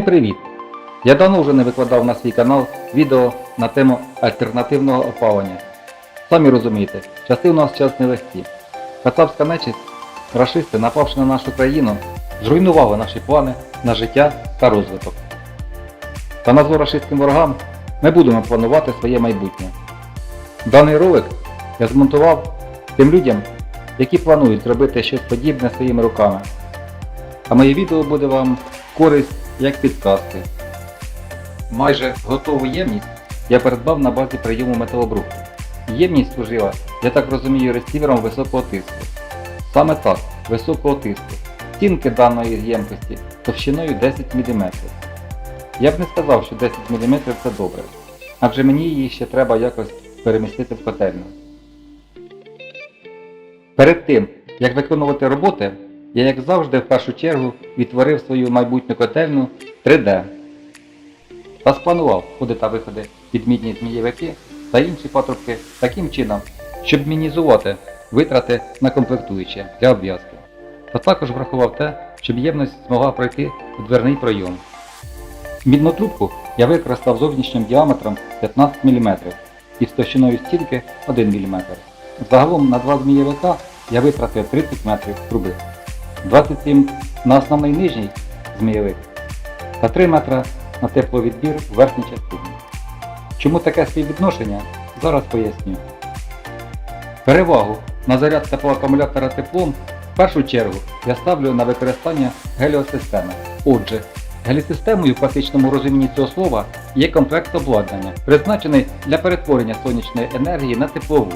Всім привіт! Я давно вже не викладав на свій канал відео на тему альтернативного опалення. Самі розумієте, часи у нас час нелегкі. Кацапська нечисть, рашисти, напавши на нашу країну, зруйнували наші плани на життя та розвиток. Та на рашистським ворогам ми будемо планувати своє майбутнє. Даний ролик я змонтував тим людям, які планують зробити щось подібне своїми руками. А моє відео буде вам користь як підказки. Майже готову ємність я придбав на базі прийому металобрухту. Ємність служила, я так розумію, ресівером високого тиску. Саме так, високого тиску. Стінки даної ємкості товщиною 10 мм. Я б не сказав, що 10 мм це добре, адже мені її ще треба якось перемістити в котельну. Перед тим, як виконувати роботи, я, як завжди, в першу чергу відтворив свою майбутню котельну 3D та спланував ходи та виходи підмітні змієвики та інші патрубки таким чином, щоб мінізувати витрати на комплектуючі для обв'язки. Та також врахував те, щоб ємність змогла пройти у дверний пройом. Мідну трубку я використав зовнішнім діаметром 15 мм і з товщиною стінки 1 мм. Загалом на два змієвика я витратив 30 метрів труби, 27 на основний нижній змієвик та 3 метри на тепловідбір в верхній частині. Чому таке співвідношення? Зараз поясню. Перевагу на заряд теплоакумулятора теплом в першу чергу я ставлю на використання геліосистеми. Отже, гелісистемою в класичному розумінні цього слова є комплект обладнання, призначений для перетворення сонячної енергії на теплову.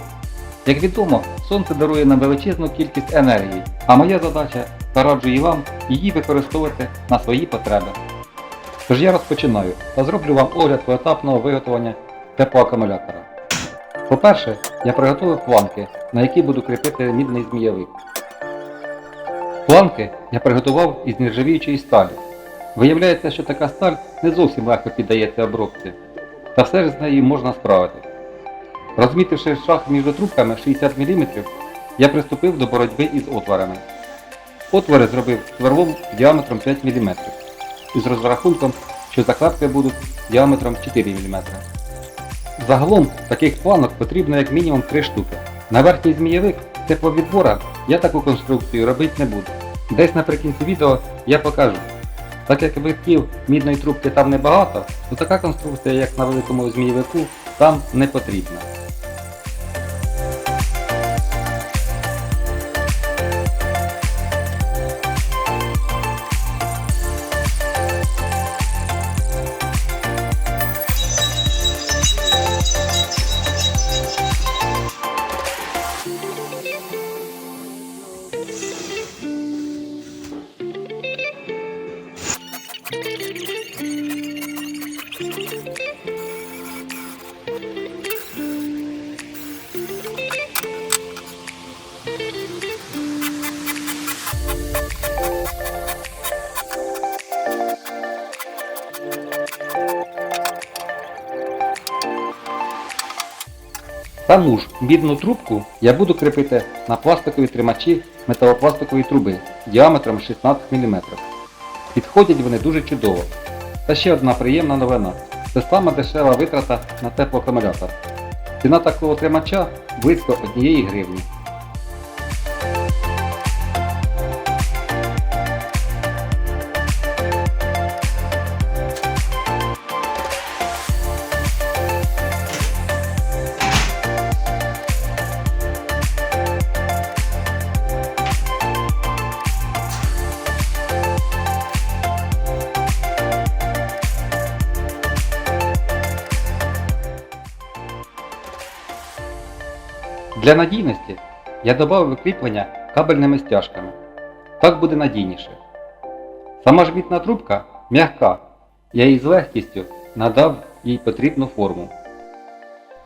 Як відомо, сонце дарує нам величезну кількість енергії, а моя задача та і вам її використовувати на свої потреби. Тож я розпочинаю та зроблю вам огляд поетапного виготовлення теплоакумулятора. По-перше, я приготував планки, на які буду кріпити мідний змієвик. Планки я приготував із нержавіючої сталі. Виявляється, що така сталь не зовсім легко піддається обробці, та все ж з нею можна справитись. Розмітивши шах між трубками 60 мм, я приступив до боротьби із отворами. Отвори зробив сверлом діаметром 5 мм із розрахунком, що закладки будуть діаметром 4 мм. Загалом таких планок потрібно як мінімум 3 штуки. На верхній змієвик тепловідбора я таку конструкцію робити не буду. Десь наприкінці відео я покажу. Так як витків мідної трубки там небагато, то така конструкція, як на великому змієвику, там не потрібна. Саму ж мідну трубку я буду кріпити на пластикові тримачі металопластикової труби діаметром 16 мм. Підходять вони дуже чудово. Та ще одна приємна новина. Це сама дешева витрата на теплоакумулятор. Ціна такого тримача близько 1 гривні. Для надійності я додав викріплення кабельними стяжками. Так буде надійніше. Сама ж мітна трубка м'яка, я їй з легкістю надав їй потрібну форму.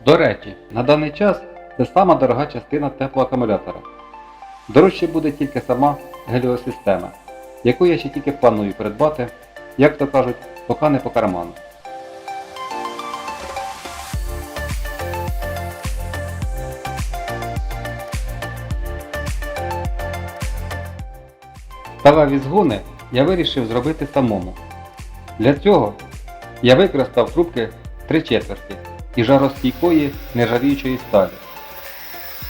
До речі, на даний час це сама дорога частина теплоакумулятора. Дорожче буде тільки сама геліосистема, яку я ще тільки планую придбати, як то кажуть, поки не по карману. Сталеві згони я вирішив зробити самому. Для цього я використав трубки 3 четверті і жаростійкої нержавіючої сталі.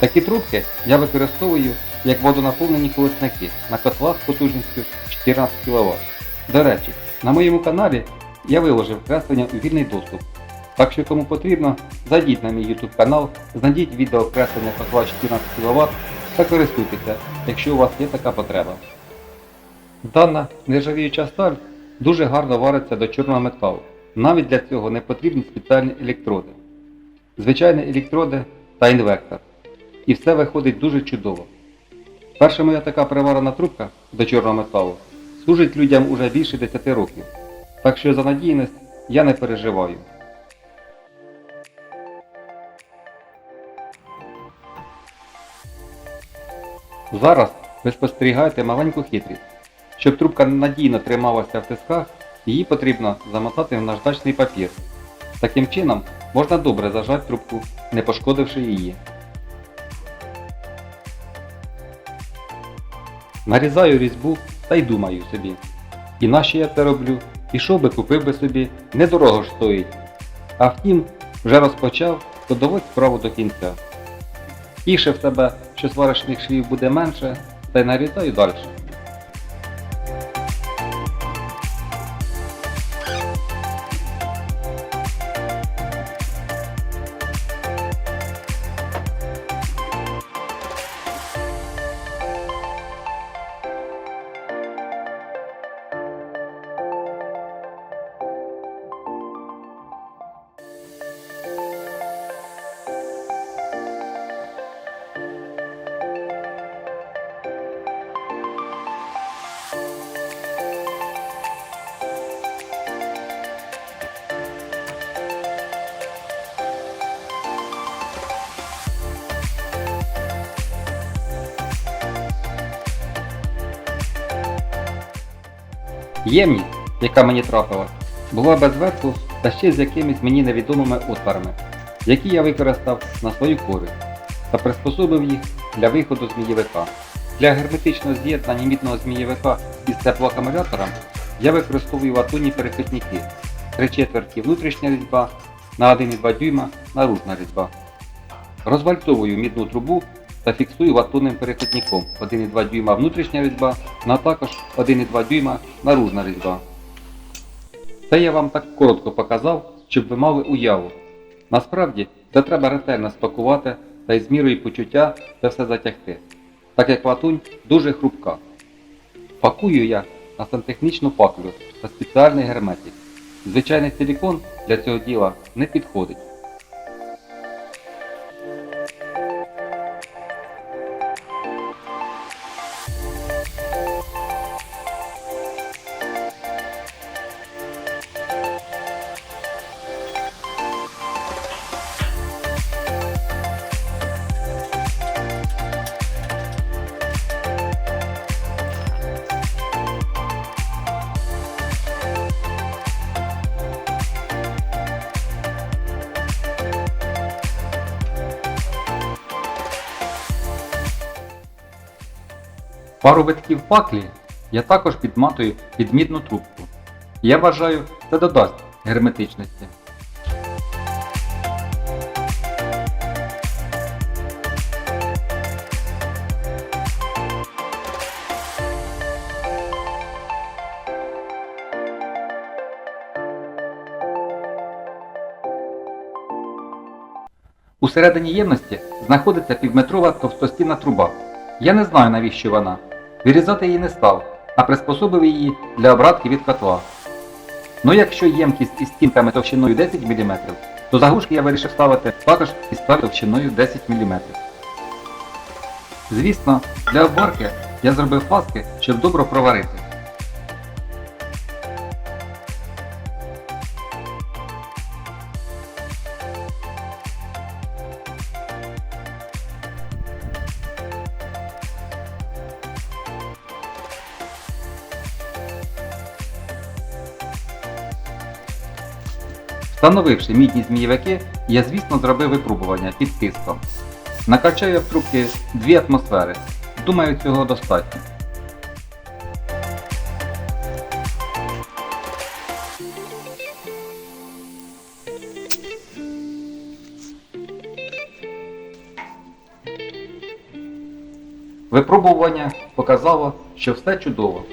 Такі трубки я використовую як водонаповнені колесники на котлах з потужністю 14 кВт. До речі, на моєму каналі я виложив креслення у вільний доступ. Так що кому потрібно, зайдіть на мій YouTube канал, знайдіть відео креслення котла 14 кВт та користуйтеся, якщо у вас є така потреба. Дана нержавіюча сталь дуже гарно вариться до чорного металу. Навіть для цього не потрібні спеціальні електроди. Звичайні електроди та інвектор. І все виходить дуже чудово. Перша моя така приварена трубка до чорного металу служить людям уже більше 10 років. Так що за надійність я не переживаю. Зараз ви спостерігаєте маленьку хитрість. Щоб трубка надійно трималася в тисках, її потрібно замотати в наждачний папір. Таким чином можна добре зажати трубку, не пошкодивши її. Нарізаю різьбу та й думаю собі. І нащо я це роблю? Пішов би купив би собі, недорого ж стоїть. А втім, вже розпочав, то доводь справу до кінця. Тішив себе, що сварочних швів буде менше, та й нарізаю далі. Ємність, яка мені трапила, була без верху та ще з якимись мені невідомими отворами, які я використав на свою користь та приспособив їх для виходу змієвика. Для герметичного з'єднання мідного змієвика із теплоакумулятором я використовую латунні перехідники 3 четверті внутрішня різьба на 1,2 дюйма наружна різьба. Розвальцовую мідну трубу та фіксую латунним перехідником 1,2 дюйма внутрішня різьба, на також 1,2 дюйма наружна різьба. Це я вам так коротко показав, щоб ви мали уяву. Насправді, це треба ретельно спакувати та із мірою почуття це все затягти, так як латунь дуже хрупка. Пакую я на сантехнічну паклю та спеціальний герметик. Звичайний силікон для цього діла не підходить. Пару витків паклі я також підматую під мідну трубку. Я вважаю, це додасть герметичності. Усередині ємності знаходиться півметрова товстостінна труба. Я не знаю навіщо вона. Вирізати її не став, а приспособив її для обратки від котла. Ну якщо ємкість із стінками товщиною 10 мм, то заглушки я вирішив ставити також із товщиною 10 мм. Звісно, для обварки я зробив паски, щоб добре проварити. Встановивши мідні змієвики, я, звісно, зробив випробування під тиском. Накачав в трубки дві атмосфери. Думаю, цього достатньо. Випробування показало, що все чудово.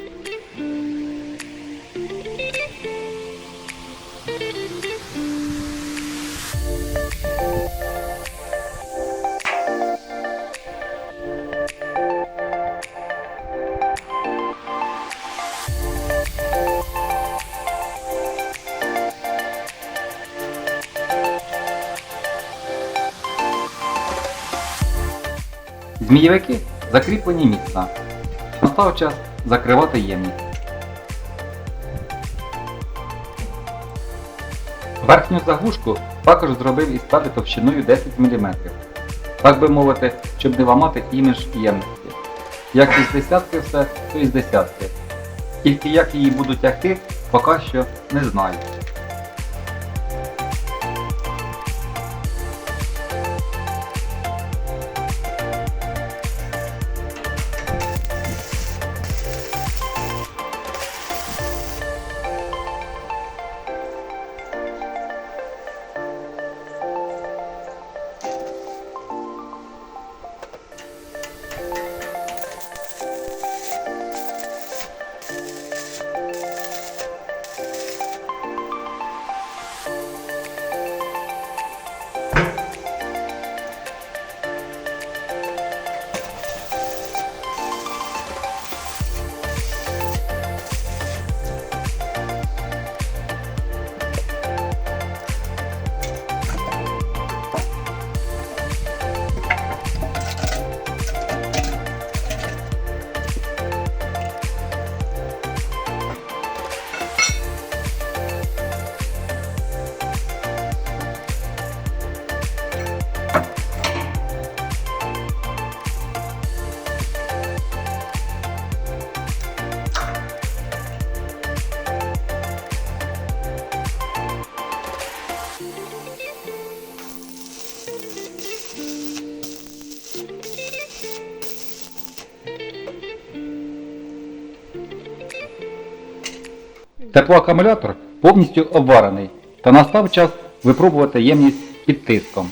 Змієвики закріплені міцно. Настав час закривати ємність. Верхню заглушку також зробив із сталі товщиною 10 мм. Так би мовити, щоб не ламати імідж ємності. Як із десятки все, то із десятки. Тільки як її будуть тягти, поки що не знаю. Теплоакумулятор повністю обварений, та настав час випробувати ємність під тиском.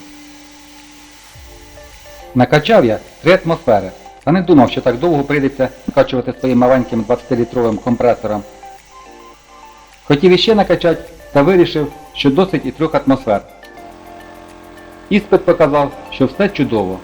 Накачав я 3 атмосфери, та не думав, що так довго прийдеться накачувати своїм маленьким 20-літровим компресором. Хотів іще накачати, та вирішив, що досить і 3 атмосфер. Іспит показав, що все чудово.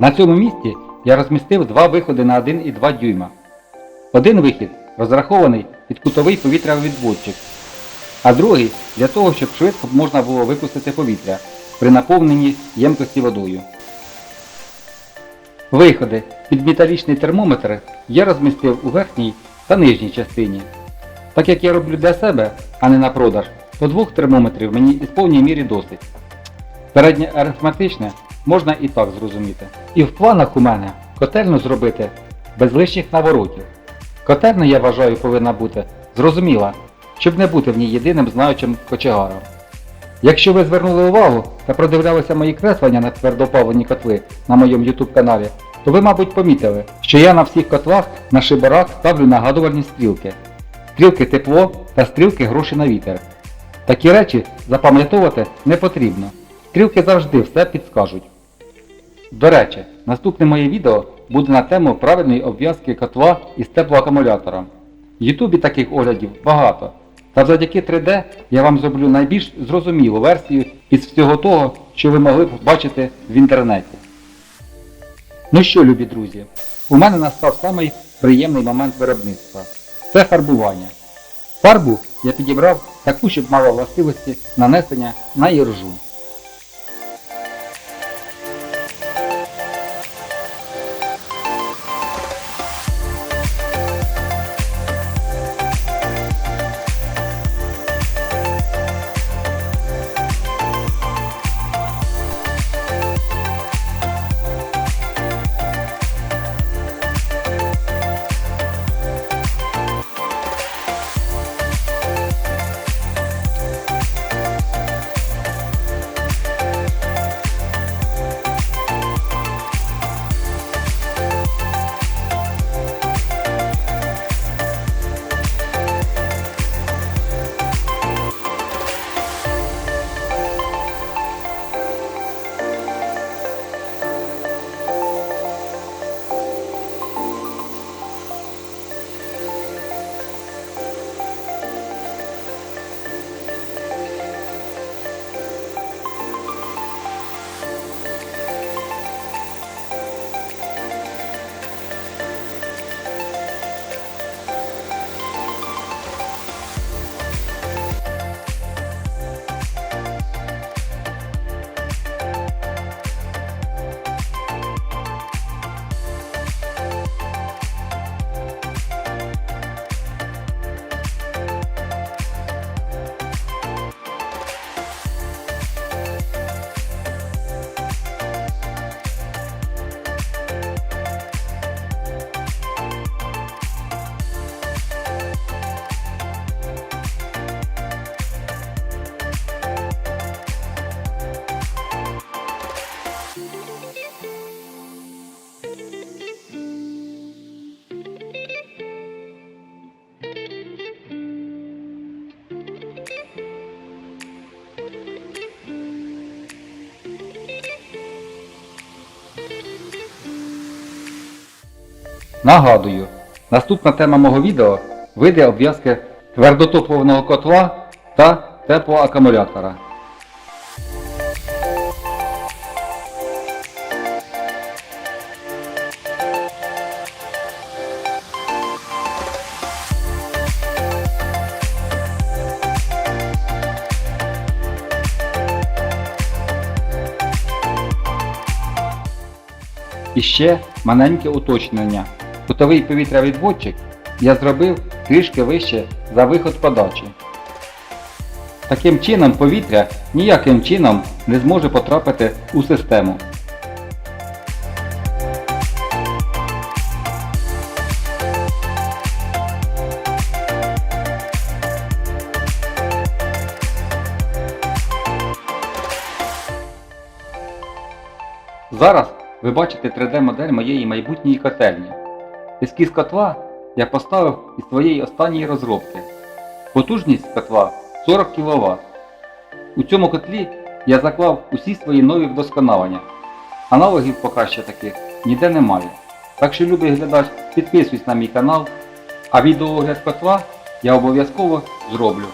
На цьому місці я розмістив два виходи на 1,2 дюйма. Один вихід розрахований під кутовий повітрявідводчик, а другий для того, щоб швидко можна було випустити повітря при наповненні ємкості водою. Виходи під металічний термометр я розмістив у верхній та нижній частині. Так як я роблю для себе, а не на продаж, то двох термометрів мені і в повній мірі досить. Переднє арифметичне можна і так зрозуміти. І в планах у мене котельну зробити без лишніх наворотів. Котельна, я вважаю, повинна бути зрозуміла, щоб не бути в ній єдиним знаючим кочегаром. Якщо ви звернули увагу та продивлялися мої креслення на твердопаливні котли на моєму YouTube каналі, то ви, мабуть, помітили, що я на всіх котлах на шибарах ставлю нагадувальні стрілки. Стрілки тепло та стрілки гроші на вітер. Такі речі запам'ятовувати не потрібно. Стрілки завжди все підскажуть. До речі, наступне моє відео буде на тему правильної обв'язки котла із теплоакумулятором. В Ютубі таких оглядів багато. Та завдяки 3D я вам зроблю найбільш зрозумілу версію із всього того, що ви могли б бачити в інтернеті. Ну що, любі друзі, у мене настав самий приємний момент виробництва. Це фарбування. Фарбу я підібрав таку, щоб мала властивості нанесення на іржу. Нагадую, наступна тема мого відео види обв'язки твердотопливного котла та теплоакумулятора. І ще маленьке уточнення. Кутовий повітрявідводчик я зробив трішки вище за виход подачі. Таким чином повітря ніяким чином не зможе потрапити у систему. Зараз ви бачите 3D-модель моєї майбутньої котельні. Ескіз котла я поставив із своєї останньої розробки. Потужність котла 40 кВт. У цьому котлі я заклав усі свої нові вдосконалення. Аналогів поки що таких ніде немає. Так що, любий глядач, підписуйся на мій канал, а відеоогляд котла я обов'язково зроблю.